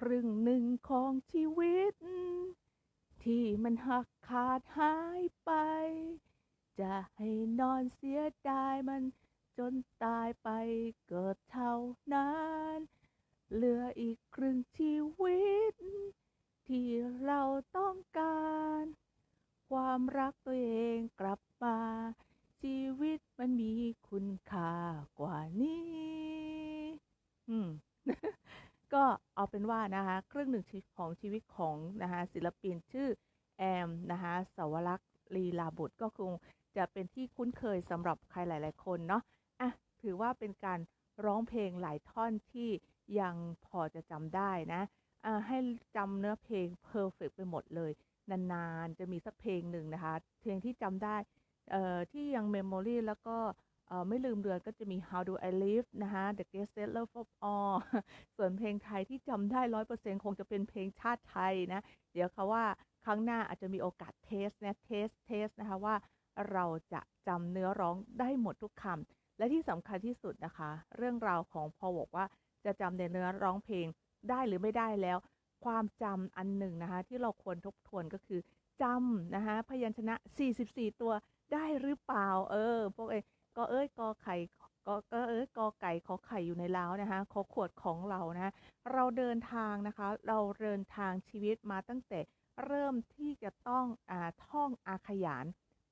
ครึ่งหนึ่งของชีวิต ที่มันหักขาดหายไป จะให้นอนเสียดายมันจนตายไปเกิดเท่านั้นเหลืออีกครึ่งชีวิต ที่เราต้องการ ความรักตัวเองกลับมา ชีวิตมันมีคุณค่ากว่านี้ อืม ก็เอาเป็นว่านะคะครึ่งหนึ่งของชีวิตของนะคะศิลปินชื่อแอมนะคะสาวรักษ์ลีลาบุตรก็คงจะเป็นที่คุ้นเคยสำหรับใครหลาย ๆ คนเนาะอะถือว่าเป็นการร้องเพลงหลายท่อนที่ยังพอจะจำได้นะอะให้จำเนื้อเพลงเพอร์เฟกไปหมดเลย นาน ๆ จะมีสักเพลงหนึ่งนะคะ เพลงที่จำได้เอ่อที่ยังเมมโมรีแล้วก็ ไม่ลืมเดือนก็จะมี How Do I Live นะคะ The Greatest Love of All ส่วนเพลงไทยที่จำได้ร้อยเปอร์เซ็นต์คงจะเป็นเพลงชาติไทยนะ เดี๋ยวเขาว่าครั้งหน้าอาจจะมีโอกาสเทสนะเทสเทสนะคะว่าเราจะจำเนื้อร้องได้หมดทุกคำและที่สำคัญที่สุดนะคะ เรื่องราวของพอบอกว่าจะจำในเนื้อร้องเพลงได้หรือไม่ได้แล้ว ความจำอันหนึ่งนะคะที่เราควรทบทวนก็คือจำนะคะพยัญชนะ 44 ตัวได้หรือเปล่าเออพวกเอ้ ก็เอ้ยกอไข่ก็ก็เอ้ยกอไก่ขอไข่อยู่ในล้าวนะคะขอขวดของเรานะเราเดินทางนะคะ เราเดินทางชีวิตมาตั้งแต่เริ่มที่จะต้องอ่าท่องอาขยาน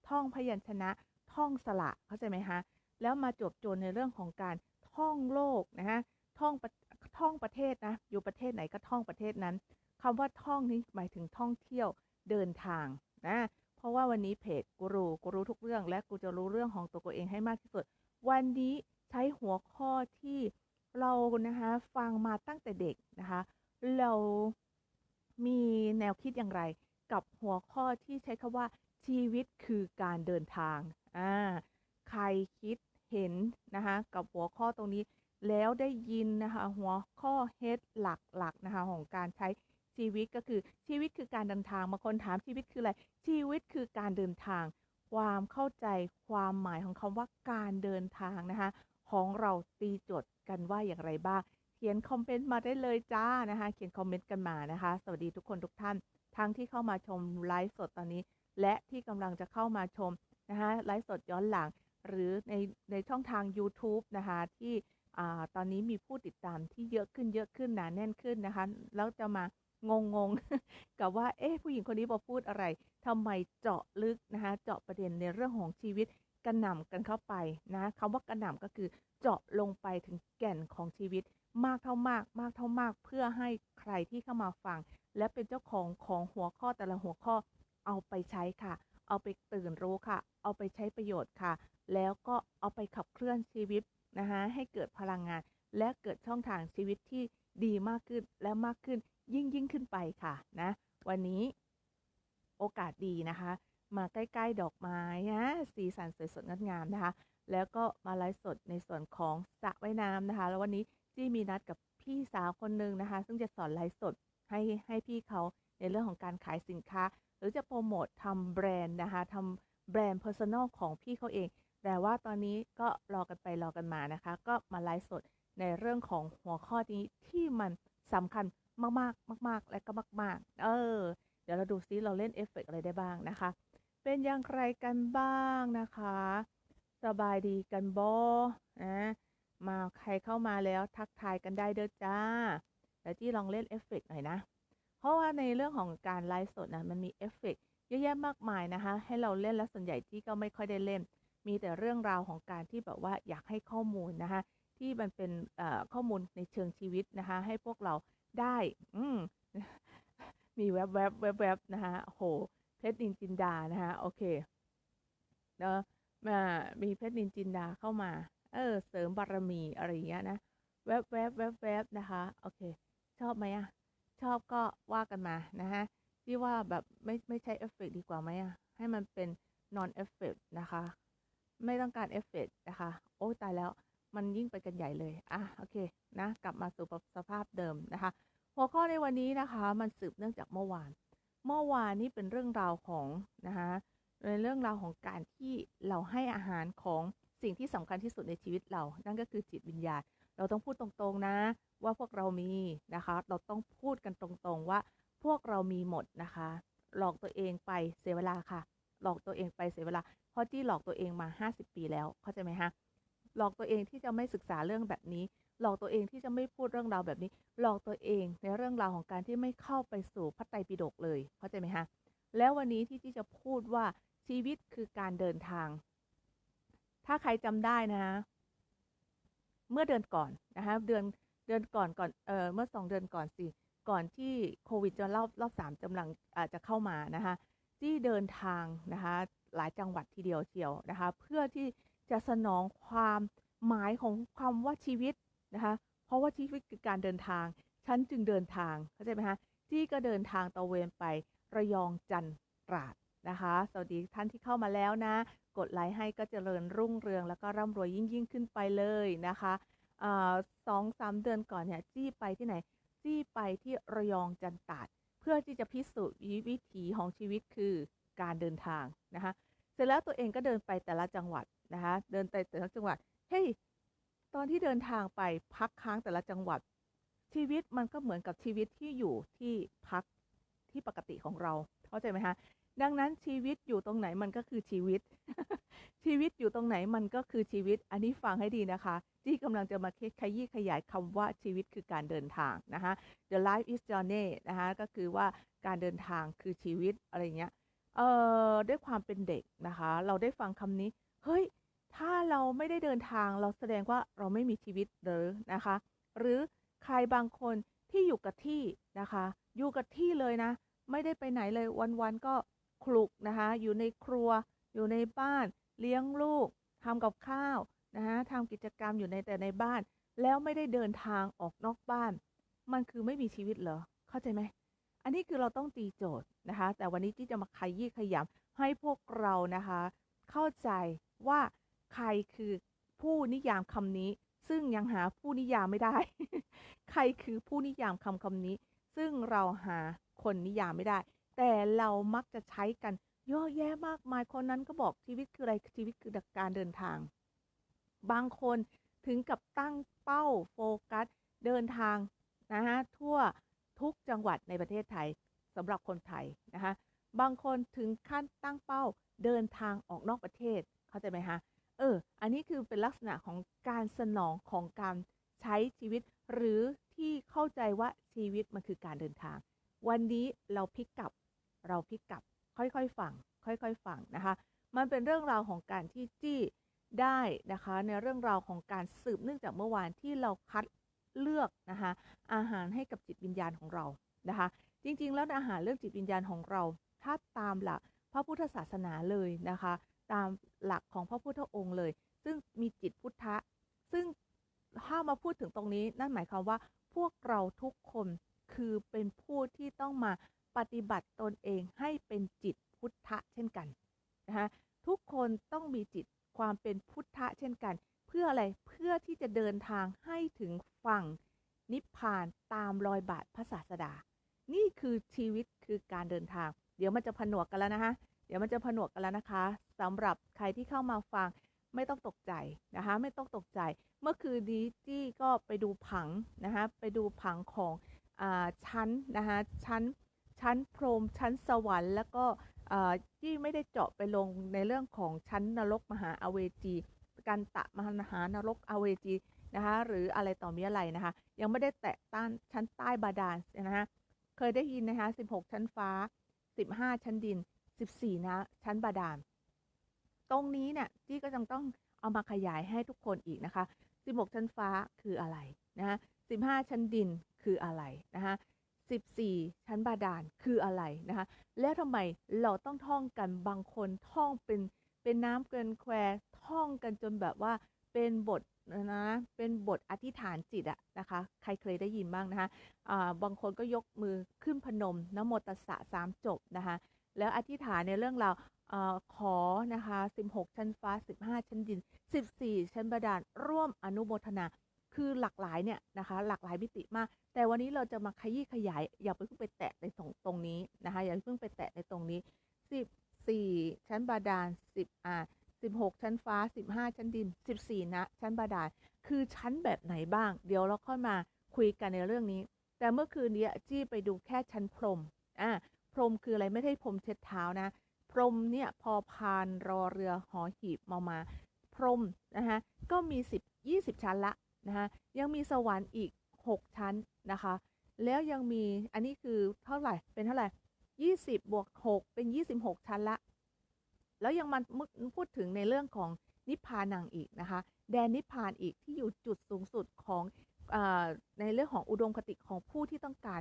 ท่องพยัญชนะ ท่องสระเข้าใจไหมคะแล้วมาจบจนในเรื่องของการท่องโลกนะฮะท่องท่องประเทศนะอยู่ประเทศไหนก็ท่องประเทศนั้นคำว่าท่องนี้หมายถึงท่องเที่ยวเดินทางนะ เพราะว่าวันนี้เพจกูรูกูรู้ทุกเรื่อง และกูจะรู้เรื่องของตัวกูเองให้มากที่สุด วันนี้ใช้หัวข้อที่เรานะคะฟังมาตั้งแต่เด็กนะคะ เรามีแนวคิดอย่างไร กับหัวข้อที่ใช้คำว่าชีวิตคือการเดินทางอ่าใครคิดเห็นนะคะกับหัวข้อตรงนี้แล้วได้ยินนะคะหัวข้อเฮดหลักๆนะคะของการใช้ ชีวิตก็คือชีวิตคือการเดินทางบางคนถามชีวิตคืออะไร ชีวิตคือการเดินทาง ความเข้าใจความหมายของคำว่าการเดินทางนะคะ ของเราตีโจทย์กันว่าอย่างไรบ้าง เขียนคอมเมนต์มาได้เลยจ้านะคะ เขียนคอมเมนต์กันมานะคะ สวัสดีทุกคนทุกท่าน ทั้งที่เข้ามาชมไลฟ์สดตอนนี้ และที่กำลังจะเข้ามาชมนะคะไลฟ์สดย้อนหลัง หรือในในช่องทาง YouTube นะคะที่อตอนนี้มีผู้ติดตามที่เยอะขึ้นเยอะขึ้นหนาแน่นขึ้นนะคะ แล้วจะมา งงงๆกับว่า เอ๊ะผู้หญิงคนนี้บอพูดอะไรทำไมเจาะลึกนะคะ เจาะประเด็นในเรื่องของชีวิตกระหน่ำกันเข้าไปนะคำว่ากระหน่ำก็คือเจาะลงไปถึงแก่นของชีวิต มากเท่ามาก มากเท่ามาก เพื่อให้ใครที่เข้ามาฟัง และเป็นเจ้าของของหัวข้อแต่ละหัวข้อเอาไปใช้ค่ะ เอาไปตื่นรู้ค่ะ เอาไปใช้ประโยชน์ค่ะ แล้วก็เอาไปขับเคลื่อนชีวิตนะคะให้เกิดพลังงาน และเกิดช่องทางชีวิตที่ดีมากขึ้นและมากขึ้น ยิ่งยิ่งขึ้นไปค่ะนะวันนี้โอกาสดีนะคะ มาใกล้ๆดอกไม้นะสีสันสวยสดงดงามนะคะ แล้วก็มาไลฟ์สดในส่วนของสระว่ายน้ำนะคะ แล้ววันนี้จี้มีนัดกับพี่สาวคนหนึ่งนะคะ ซึ่งจะสอนไลฟ์สดให้ให้พี่เขาในเรื่องของการขายสินค้า หรือจะโปรโมททำแบรนด์นะคะทำแบรนด์เพอร์ซันอลของพี่เขาเอง แต่ว่าตอนนี้ก็รอกันไปรอกันมานะคะ ก็มาไลฟ์สดในเรื่องของหัวข้อนี้ที่มันสำคัญ มากๆ มาก ๆ และก็มาก ๆ เออ เดี๋ยวเราดูซิเราเล่นเอฟเฟกอะไรได้บ้างนะคะ เป็นอย่างไรกันบ้างนะคะ สบายดีกันบอนะมาใครเข้ามาแล้วทักทายกันได้เด้อจ้าเดี๋ยวจี้ลองเล่นเอฟเฟกหน่อยนะ เพราะว่าในเรื่องของการไลฟ์สดนะมันมีเอฟเฟกเยอะแยะมากมายนะคะ ให้เราเล่นแล้วส่วนใหญ่ที่ก็ไม่ค่อยได้เล่น มีแต่เรื่องราวของการที่แบบว่าอยากให้ข้อมูลนะคะที่มันเป็นข้อมูลในเชิงชีวิตนะคะ ให้พวกเรา ได้ อืมมีแวบแวบแวบแวบนะคะโห เพชรนินจินดานะคะโอเคเนาะมามีเพชรนินจินดาเข้ามา เออ เสริมบารมีอะไรอย่างเงี้ยนะ แวบแวบแวบแวบนะคะ โอเค ชอบไหมอะชอบก็ว่ากันมานะฮะที่ว่าแบบไม่ไม่ใช้เอฟเฟกดีกว่าไหมอะให้มันเป็น non เอฟเฟกนะคะ ไม่ต้องการเอฟเฟกนะคะ โอ้ตายแล้วมันยิ่งไปกันใหญ่เลย อะ โอเค นะ กลับมาสู่สภาพเดิมนะคะ หัวข้อในวันนี้นะคะ มันสืบเนื่องจากเมื่อวาน เมื่อวานนี้เป็นเรื่องราวของนะคะในเรื่องราวของการที่เราให้อาหารของสิ่งที่สำคัญที่สุดในชีวิตเรา นั่นก็คือจิตวิญญาณ เราต้องพูดตรงๆนะ ว่าพวกเรามีนะคะ เราต้องพูดกันตรงๆว่าพวกเรามีหมดนะคะ หลอกตัวเองไปเสียเวลาค่ะ หลอกตัวเองไปเสียเวลา เพราะจี้หลอกตัวเองมา 50 ปีแล้ว เข้าใจไหมฮะ หลอกตัวเองที่จะไม่ศึกษาเรื่องแบบนี้ หลอกตัวเองที่จะไม่พูดเรื่องราวแบบนี้ หลอกตัวเองในเรื่องราวของการที่ไม่เข้าไปสู่พระไตรปิฎกเลยเข้าใจไหมฮะแล้ววันนี้ที่จี้จะพูดว่าชีวิตคือการเดินทาง ถ้าใครจำได้นะเมื่อเดือนก่อนนะคะเดือนเดือนก่อนก่อนเออเมื่อสองเดือนก่อนสิก่อนที่โควิดจะรอบรอบสามกำลังอาจจะเข้ามานะคะที่เดินทางนะคะหลายจังหวัดทีเดียวเชียวนะคะเพื่อที่จะสนองความหมายของความว่าชีวิต นะคะ เพราะว่าชีวิตคือการเดินทาง ฉันจึงเดินทาง เข้าใจไหมคะที่ก็เดินทางตะเวนไประยองจันตราดนะคะ สวัสดีท่านที่เข้ามาแล้วนะ กดไลค์ให้ก็เจริญรุ่งเรือง แล้วก็ร่ำรวยยิ่งยิ่งขึ้นไปเลยนะคะสองสามเดือนก่อนเนี่ยจี้ไปที่ไหน จี้ไปที่ระยองจันตาด เพื่อที่จะพิสูจน์วิถีของชีวิตคือการเดินทางนะคะ เสร็จแล้วตัวเองก็เดินไปแต่ละจังหวัดนะคะ เดินไปแต่ละจังหวัด เฮ้ย ตอนที่เดินทางไปพักค้างแต่ละจังหวัด ชีวิตมันก็เหมือนกับชีวิตที่อยู่ที่พักที่ปกติของเรา เข้าใจไหมคะดังนั้นชีวิตอยู่ตรงไหนมันก็คือชีวิต ชีวิตอยู่ตรงไหนมันก็คือชีวิต อันนี้ฟังให้ดีนะคะ ที่กำลังจะมาขยี้ขยายคำว่าชีวิตคือการเดินทางนะคะ the life is journey นะคะก็คือว่าการเดินทางคือชีวิตอะไรเงี้ยเอ่อด้วยความเป็นเด็กนะคะ เราได้ฟังคำนี้ เฮ้ย ถ้าเราไม่ได้เดินทางเราแสดงว่าเราไม่มีชีวิตหรือนะคะ หรือใครบางคนที่อยู่กับที่นะคะ อยู่กับที่เลยนะ ไม่ได้ไปไหนเลยวันๆก็คลุกนะคะ อยู่ในครัว อยู่ในบ้าน เลี้ยงลูกทำกับข้าวนะฮะทำกิจกรรมอยู่ในแต่ในบ้าน แล้วไม่ได้เดินทางออกนอกบ้าน มันคือไม่มีชีวิตเหรอ เข้าใจไหม อันนี้คือเราต้องตีโจทย์นะคะ แต่วันนี้ที่จะมาขยี้ขยำให้พวกเรานะคะ เข้าใจว่า ใครคือผู้นิยามคำนี้ ซึ่งยังหาผู้นิยามไม่ได้ ใครคือผู้นิยามคำคำนี้ ซึ่งเราหาคนนิยามไม่ได้ แต่เรามักจะใช้กันเยอะแยะมากมายคนนั้นก็บอกชีวิตคืออะไรชีวิตคือการเดินทาง บางคนถึงกับตั้งเป้าโฟกัส เดินทางนะฮะทั่วทุกจังหวัดในประเทศไทยสำหรับคนไทยนะคะบางคนถึงขั้นตั้งเป้าเดินทางออกนอกประเทศเข้าใจไหมคะ เออ อันนี้คือเป็นลักษณะของการสนองของการใช้ชีวิต หรือที่เข้าใจว่าชีวิตมันคือการเดินทาง วันนี้เราพลิกกลับ เราพลิกกลับ ค่อยๆฟัง ค่อยๆฟังนะคะ มันเป็นเรื่องราวของการที่จี้ได้นะคะ ในเรื่องราวของการสืบเนื่องจากเมื่อวานที่เราคัดเลือกนะคะอาหารให้กับจิตวิญญาณของเรานะคะ จริงๆ แล้วอาหารเรื่องจิตวิญญาณของเรา ถ้าตามหลักพระพุทธศาสนาเลยนะคะ ตามหลักของพระพุทธองค์เลย ซึ่งมีจิตพุทธะ ซึ่งถ้ามาพูดถึงตรงนี้ นั่นหมายความว่าพวกเราทุกคนคือเป็นผู้ที่ต้องมาปฏิบัติตนเองให้เป็นจิตพุทธะเช่นกันนะคะทุกคนต้องมีจิตความเป็นพุทธะเช่นกัน เพื่ออะไรเพื่อที่จะเดินทางให้ถึงฝั่งนิพพานตามรอยบาทพระศาสดา นี่คือชีวิตคือการเดินทาง เดี๋ยวมันจะผนวกกันแล้วนะคะ เดี๋ยวมันจะผนวกกันแล้วนะคะสำหรับใครที่เข้ามาฟังไม่ต้องตกใจนะคะ ไม่ต้องตกใจ เมื่อคืนนี้จี้ก็ไปดูผังนะคะ ไปดูผังของอชั้นนะคะชั้นชั้นพรมชั้นสวรรค์ แล้วก็ที่ไม่ได้เจาะไปลงในเรื่องของชั้นนรกมหาอเวจีการตะมหานรกอเวจีนะคะหรืออะไรต่อมีอะไรนะคะ ยังไม่ได้แตะต้านชั้นใต้บาดาลนะคะเคยได้ยินนะคะ 16 ชั้นฟ้า 15 ชั้นดิน 14 นะ ชั้นบาดาล ตรงนี้เนี่ยที่ก็จังต้องเอามาขยายให้ทุกคนอีกนะคะ 16 ชั้นฟ้าคืออะไรนะคะ15 ชั้นดินคืออะไรนะคะ14 ชั้นบาดาลคืออะไรนะคะ แล้วทำไมเราต้องท่องกันบางคนท่องเป็นเป็นน้ำเกินแควท่องกันจนแบบว่าเป็นบทนะเป็นบทอธิษฐานจิตอะนะคะ ใครเคยได้ยินบ้างนะคะะบางคนก็ยกมือขึ้นพนมนโมตสสะสามจบนะคะ แล้วอธิษฐานในเรื่องเราอขอนะคะ16 ชั้นฟ้า 15 ชั้นดิน 14 ชั้นบาดาลร่วมอนุโมทนา คือหลากหลายเนี่ยนะคะหลากหลายมิติมาก แต่วันนี้เราจะมาขยี้ขยาย อย่าไปเพิ่งไปแตะในตรงตรงนี้นะคะอย่าเพิ่งไปแตะในตรงนี้ 14 ชั้นบาดาล 10 อ่า 16 ชั้นฟ้า 15 ชั้นดิน 14 นะ ชั้นบาดาล คือชั้นแบบไหนบ้าง เดี๋ยวเราค่อยมาคุยกันในเรื่องนี้ แต่เมื่อคืนนี้จี้ไปดูแค่ชั้นพรมอ่า พรมคืออะไรไม่ได้พรมเช็ดเท้านะ พรมเนี่ยพอพานรอเรือหอหีบมามา พรมนะคะก็มี 10 20 ชั้นละนะคะยังมีสวรรค์อีก 6 ชั้นนะคะ แล้วยังมีอันนี้คือเท่าไหร่เป็นเท่าไหร่20 บวก 6 เป็น 26 ชั้นละ แล้วยังมันพูดถึงในเรื่องของนิพพานังอีกนะคะ แดนนิพพานอีกที่อยู่จุดสูงสุดของอในเรื่องของอุดมคติของผู้ที่ต้องการ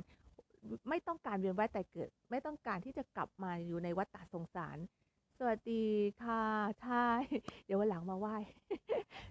ไม่ต้องการเวียนว่ายแต่เกิด ไม่ต้องการที่จะกลับมาอยู่ในวัฏฏะสงสาร สวัสดีค่ะใช่เดี๋ยววันหลังมาไหว้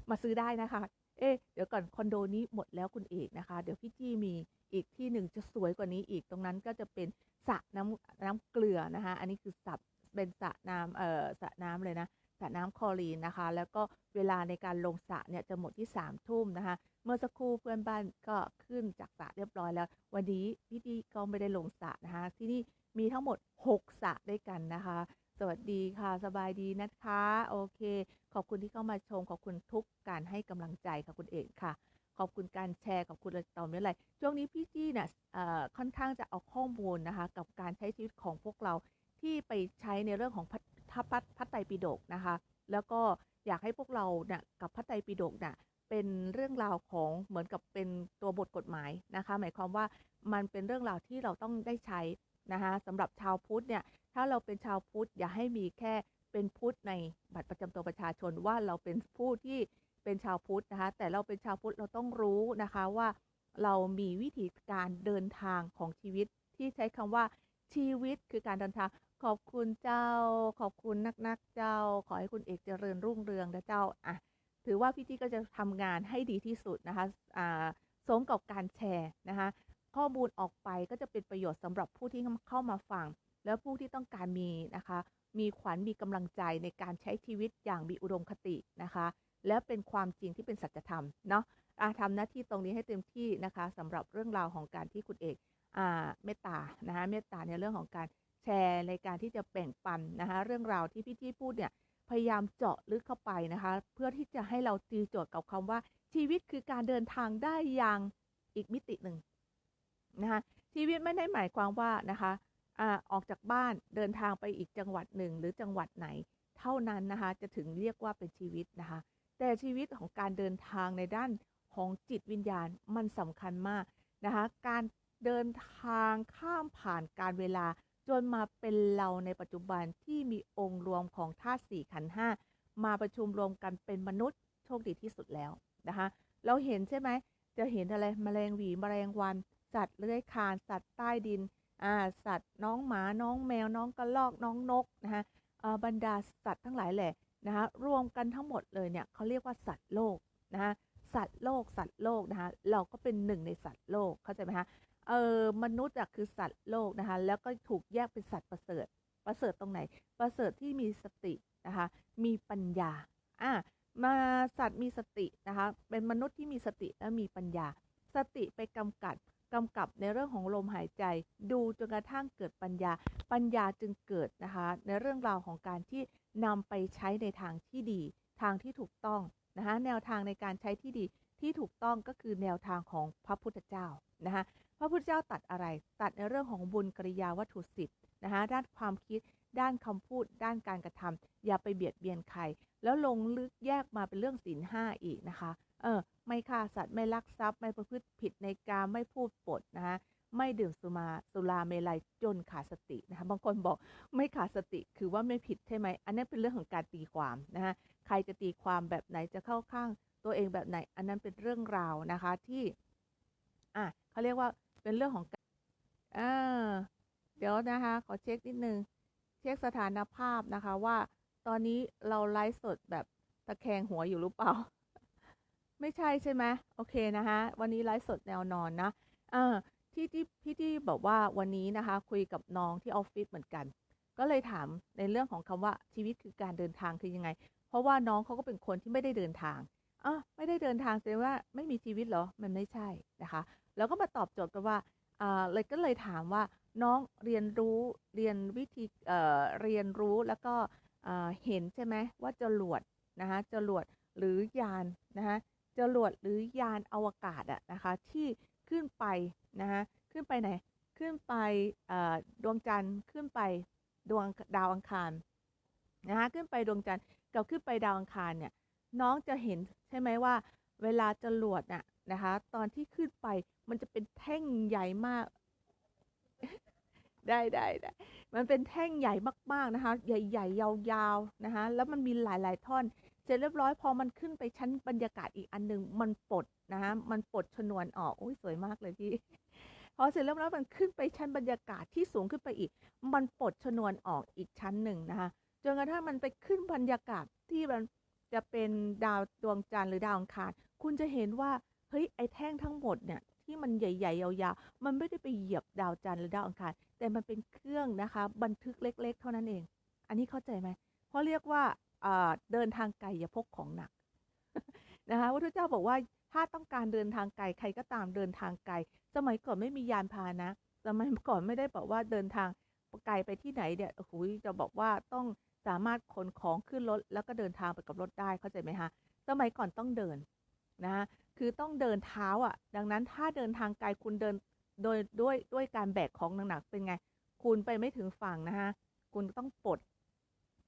มาซื้อได้นะคะ เอ๊เดี๋ยวก่อนคอนโดนี้หมดแล้วคุณเอกนะคะ เดี๋ยวพี่จี้มีอีกที่หนึ่งจะสวยกว่านี้อีกตรงนั้นก็จะเป็นสระน้ำน้ำเกลือนะคะ อันนี้คือสับเป็นสระน้ำเอ่อสระน้ำเลยนะ สระน้ำคอรีนนะคะ แล้วก็เวลาในการลงสระเนี่ยจะหมดที่3ามทุ่มนะคะ เมื่อสักครู่เพื่อนบ้านก็ขึ้นจากสระเรียบร้อยแล้ว วันนี้พี่ดีก็ไม่ได้ลงสระนะคะ ที่นี่มีทั้งหมด 6สระด้วยกันนะคะ สวัสดีค่ะ สบายดีนะคะ โอเค ขอบคุณที่เข้ามาชม ขอบคุณทุกการให้กำลังใจค่ะคุณเอกค่ะขอบคุณการแชร์ขอบคุณต่อไม่อไรช่วงนี้พี่จี้เนี่ยค่อนข้างจะเอาข้อมูลนะคะ กับการใช้ชีวิตของพวกเราที่ไปใช้ในเรื่องของพ พระพัพระไตรปิฎกนะคะ แล้วก็อยากให้พวกเราเนี่ยกับพระไตรปิฎกเนี่ยเป็นเรื่องราวของเหมือนกับเป็นตัวบทกฎหมายนะคะ หมายความว่ามันเป็นเรื่องราวที่เราต้องได้ใช้นะคะสำหรับชาวพุทธเนี่ยถ้าเราเป็นชาวพุทธอย่าให้มีแค่เป็นพุทธในบัตรประจำตัวประชาชนว่าเราเป็นผู้ที่เป็นชาวพุทธนะคะแต่เราเป็นชาวพุทธเราต้องรู้นะคะว่าเรามีวิธีการเดินทางของชีวิตที่ใช้คำว่าชีวิตคือการเดินทาง ขอบคุณเจ้า ขอบคุณนักนักเจ้า ขอให้คุณเอกเจริญรุ่งเรืองนะเจ้าอะถือว่าพี่จี้ก็จะทำงานให้ดีที่สุดนะคะอ่าสมกับการแชร์นะคะข้อมูลออกไปก็จะเป็นประโยชน์สำหรับผู้ที่เข้ามาฟัง แล้วผู้ที่ต้องการมีนะคะ มีขวัญมีกำลังใจในการใช้ชีวิตอย่างมีอุดมคตินะคะ และเป็นความจริงที่เป็นสัจธรรมเนาะอาทำหน้าที่ตรงนี้ให้เต็มที่นะคะสำหรับเรื่องราวของการที่คุณเอก เมตตานะคะเมตตาในเรื่องของการแชร์ในการที่จะแบ่งปันนะคะเรื่องราวที่พี่ที่พูดเนี่ยพยายามเจาะลึกเข้าไปนะคะ เพื่อที่จะให้เราตีโจทย์กับคำว่าชีวิตคือการเดินทางได้อย่างอีกมิติหนึ่งนะคะชีวิตไม่ได้หมายความว่านะคะอออกจากบ้านเดินทางไปอีกจังหวัดหนึ่งหรือจังหวัดไหน เท่านั้นนะคะจะถึงเรียกว่าเป็นชีวิตนะคะ แต่ชีวิตของการเดินทางในด้านของจิตวิญญาณมันสำคัญมากนะคะการ เดินทางข้ามผ่านการเวลา จนมาเป็นเราในปัจจุบันที่มีองค์รวมของธาตุสี่ขันห้ามาประชุมรวมกันเป็นมนุษย์โชคดีที่สุดแล้วนะคะเราเห็นใช่ไหมจะเห็นอะไรมแมลงหวีมแมลงวันสัตว์เลื้อยคลานสัตว์ใต้ดินอ่าสัตว์น้องหมาน้องแมวน้องกระรอกน้องนกนะคะบรรดาสัตว์ทั้งหลายแหละนะคะรวมกันทั้งหมดเลยเนี่ยเขาเรียกว่าสัตว์โลกนะคะสัตว์โลกสัตว์โลกนะคะเราก็เป็นหนึ่งในสัตว์โลกเข้าใจไหมคะ เออมนุษย์อะคือสัตว์โลกนะคะแล้วก็ถูกแยกเป็นสัตว์ประเสริฐ ประเสริฐตรงไหน ประเสริฐที่มีสตินะคะมีปัญญาอะมาสัตว์มีสตินะคะเป็นมนุษย์ที่มีสติและมีปัญญา สติไปกำกับกำกับในเรื่องของลมหายใจ ดูจนกระทั่งเกิดปัญญา ปัญญาจึงเกิดนะคะในเรื่องราวของการที่นำไปใช้ในทางที่ดี ทางที่ถูกต้องนะคะแนวทางในการใช้ที่ดีที่ถูกต้องก็คือแนวทางของพระพุทธเจ้านะคะ พระพุทธเจ้าตัดอะไร ตัดในเรื่องของบุญกริยาวัตถุสิบนะคะด้านความคิด ด้านคำพูด ด้านการกระทำอย่าไปเบียดเบียนใคร แล้วลงลึกแยกมาเป็นเรื่องศีลห้าอีกนะคะ เออ ไม่ฆ่าสัตว์ ไม่ลักทรัพย์ ไม่ประพฤติผิดในการไม่พูดปดนะคะไม่ดื่มสุมาสุราเมลัยจนขาดสตินะคะบางคนบอกไม่ขาดสติคือว่าไม่ผิดใช่ไหม อันนี้เป็นเรื่องของการตีความนะคะใครจะตีความแบบไหนจะเข้าข้างตัวเองแบบไหน อันนั้นเป็นเรื่องราวนะคะที่อะเขาเรียกว่า เป็นเรื่องของการเออเดี๋ยวนะคะ ขอเช็คนิดนึง เช็คสถานภาพนะคะว่า ตอนนี้เราไลฟ์สดแบบตะแคงหัวอยู่หรือเปล่า ไม่ใช่ใช่ไหมโอเคนะคะวันนี้ไลฟ์สดแนวนอนนะเออที่ที่พี่ที่บอกว่าวันนี้นะคะ คุยกับน้องที่ออฟฟิศเหมือนกัน ก็เลยถามในเรื่องของคำว่าชีวิตคือการเดินทางคือยังไง เพราะว่าน้องเขาก็เป็นคนที่ไม่ได้เดินทางอะไม่ได้เดินทางแสดงว่าไม่มีชีวิตเหรอ มันไม่ใช่นะคะ แล้วก็มาตอบโจทย์กันว่าเลยก็เลยถามว่าน้องเรียนรู้เรียนวิธีเเรียนรู้แล้วก็เห็นใช่ไหมว่าจรวดนะคะจรวดหรือยานนะคะจรวดหรือยานอวกาศอะนะคะที่ขึ้นไปนะคะขึ้นไปไหนขึ้นไปดวงจันทร์ขึ้นไปดวงดาวอังคารนะคะขึ้นไปดวงจันทร์กับขึ้นไปดาวอังคารเนี่ยน้องจะเห็นใช่ไหมว่า เวลาจรวดน่ะ นะคะตอนที่ขึ้นไปมันจะเป็นแท่งใหญ่มาก ได้ได้ได้มันเป็นแท่งใหญ่มากๆนะคะ ใหญ่ๆยาวๆนะคะแล้วมันมีหลายๆท่อน เสร็จเรียบร้อยพอมันขึ้นไปชั้นบรรยากาศอีกอันหนึ่งมันปลดนะคะมันปลดชนวนออกโอ้ยสวยมากเลยพี่พอเสร็จเรียบร้อยมันขึ้นไปชั้นบรรยากาศที่สูงขึ้นไปอีก มันปลดชนวนออกอีกชั้นหนึ่งนะคะจนกระทั่งมันไปขึ้นบรรยากาศที่มันจะเป็นดาวดวงจันทร์หรือดาวอังคาร คุณจะเห็นว่า ฮ้ยไอ้แท่งทั้งหมดเนี่ยที่มันใหญ่ๆยาวๆมันไม่ได้ไปเหยียบดาวจันทร์หรือดาวอังคารแต่มันเป็นเครื่องนะคะ บันทึกเล็ก ๆ เท่านั้นเอง อันนี้เข้าใจไหมเพราะเรียกว่าเดินทางไกลอย่าพกของหนักนะคะพระพุทธเจ้าบอกว่าถ้าต้องการเดินทางไกลใครก็ตามเดินทางไกล สมัยก่อนไม่มียานพาหนะสมัยก่อนไม่ได้บอกว่าเดินทางไกลไปที่ไหนเนี่ยโอ้โหจะบอกว่าต้องสามารถขนของขึ้นรถแล้วก็เดินทางไปกับรถได้เข้าใจไหมคะสมัยก่อนต้องเดินนะ คือต้องเดินเท้าอะ ดังนั้นถ้าเดินทางไกลคุณเดินโดยด้วยด้วยการแบกของหนักๆเป็นไง คุณไปไม่ถึงฝั่งนะคะคุณต้องปลด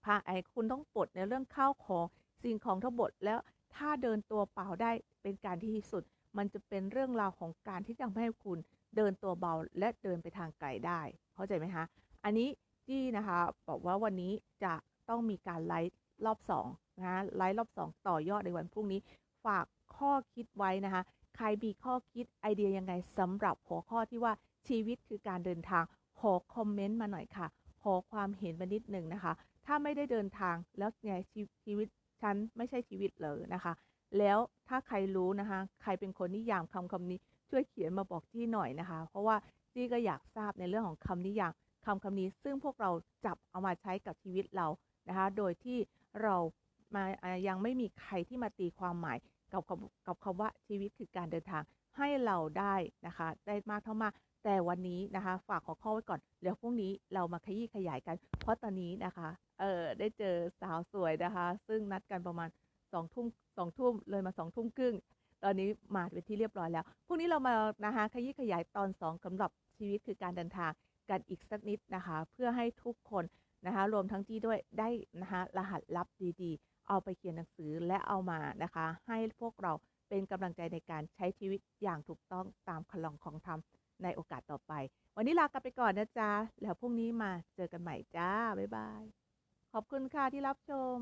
พาไอคุณต้องปลดในเรื่องข้าวของสิ่งของทั้งหมดแล้วถ้าเดินตัวเปล่าได้เป็นการที่ที่สุด มันจะเป็นเรื่องราวของการที่จะทำให้คุณเดินตัวเบาและเดินไปทางไกลได้เข้าใจไหมคะอันนี้จี้นะคะบอกว่าวันนี้จะต้องมีการไลฟ์รอบ2นะไลฟ์รอบ 2 ต่อยอดในวันพรุ่งนี้ ฝาก ข้อคิดไว้นะคะ ใครมีข้อคิดไอเดียยังไงสำหรับหัวข้อที่ว่าชีวิตคือการเดินทาง ขอคอมเมนต์มาหน่อยค่ะ ขอความเห็นมานิดหนึ่งนะคะ ถ้าไม่ได้เดินทางแล้วไงชีชีวิตฉันไม่ใช่ชีวิตเลยนะคะ แล้วถ้าใครรู้นะคะ ใครเป็นคนนิยามคำคำนี้ช่วยเขียนมาบอกจี้หน่อยนะคะ เพราะว่าจี้ก็อยากทราบในเรื่องของคำนิยามคำคำนี้ซึ่งพวกเราจับเอามาใช้กับชีวิตเรานะคะ โดยที่เรามายังไม่มีใครที่มาตีความหมาย กับคำกับคำว่าชีวิตคือการเดินทางให้เราได้นะคะ ได้มากเท่ามาก แต่วันนี้นะคะ ฝากขอข้อไว้ก่อน แล้วพรุ่งนี้เรามาขยี้ขยายกัน เพราะตอนนี้นะคะ เออได้เจอสาวสวยนะคะ ซึ่งนัดกันประมาณสองทุ่มสองทุ่มเลยมาสองทุ่มครึ่ง ตอนนี้มาเป็นที่เรียบร้อยแล้ว พรุ่งนี้เรามานะคะขยี้ขยายตอนสองสำหรับชีวิตคือการเดินทางกันอีกสักนิดนะคะ เพื่อให้ทุกคนนะคะ รวมทั้งที่ด้วยได้นะคะรหัสลับดีๆ เอาไปเขียนหนังสือและเอามานะคะ ให้พวกเราเป็นกำลังใจในการใช้ชีวิตอย่างถูกต้องตามคลองของธรรมในโอกาสต่อไป วันนี้ลากับไปก่อนนะจ๊ะ แล้วพรุ่งนี้มาเจอกันใหม่จ้า บ๊ายบาย ขอบคุณค่ะที่รับชม